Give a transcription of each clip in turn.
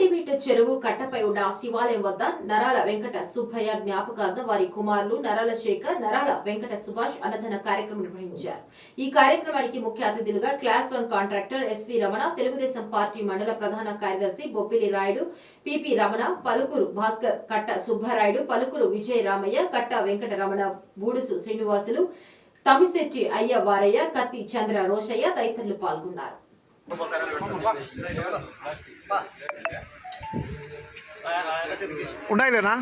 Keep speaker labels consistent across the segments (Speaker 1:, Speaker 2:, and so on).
Speaker 1: Project చెరువు కట్టపై ఉన్న శివాలయం వద్ద నరాల వెంకట సుబ్బయ్య జ్ఞాపకార్థం వారి కుమారులు నరాల శేఖర్ నరాల వెంకట సుభాష్ అన్నదాన కార్యక్రమం నిర్వహించారు. ఈ కార్యక్రమానికి ముఖ్య అతిథులుగా class one contractor S V Ramana Telugu Desam party మండల ప్రధాన కార్యదర్శి బొప్పిలి రాయుడు పిపి రమణ పలుకురు భాస్కర్ కట్ట సుబ్బారాయుడు పలుకురు విజయ రామయ్య కట్ట వెంకట రమణ బూడుసు శ్రీనివాసులు తమిశెట్టి అయ్య వారయ్య కత్తి చంద్ర రోషయ్య తదితరులు పాల్గొన్నారు.
Speaker 2: ఉండాయిలేనా?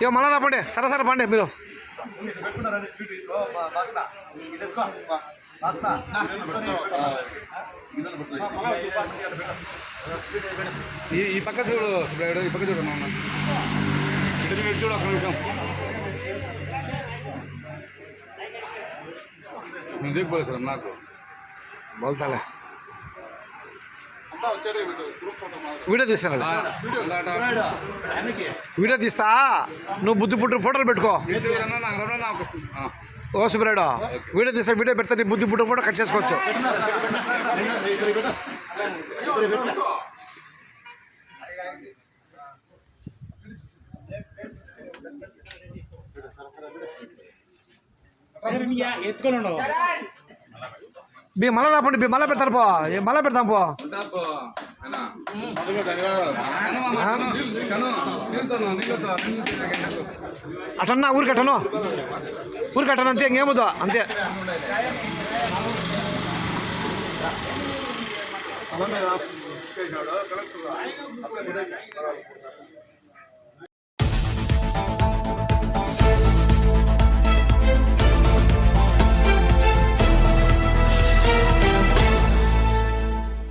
Speaker 2: ఇక మళ్ళా రా సరే సరే పండి మీరు.
Speaker 3: ఈ పక్క చూడు ఈ పక్క చూడు చూడు, ఇటు చూడు ఒక నిమిషం. దిగిపోలే సార్ నాకు.
Speaker 2: బోల్తాలే. వీడియో తీస్తాను
Speaker 3: ఇలాట.
Speaker 2: వీడియో. తీస్తా. నువ్వు బుద్ధి పుట్టిన ఫోటోలు పెట్టుకో. ఓ సుబ్రాయుడు వీడియో తీస్తా వీడియో పెడతా నీ బుద్ధి పుట్టిన ఫోటో కట్ చేసుకోవచ్చు. మీ మళ్ళా రా పండి మీ మళ్ళా పెడతాను పో. ఏ మళ్ళా పెడతాం పో. అటన్నా ఊరికి అటను ఊరికి అటను అంతే ఇంకేముదో అంతే.
Speaker 4: అలానే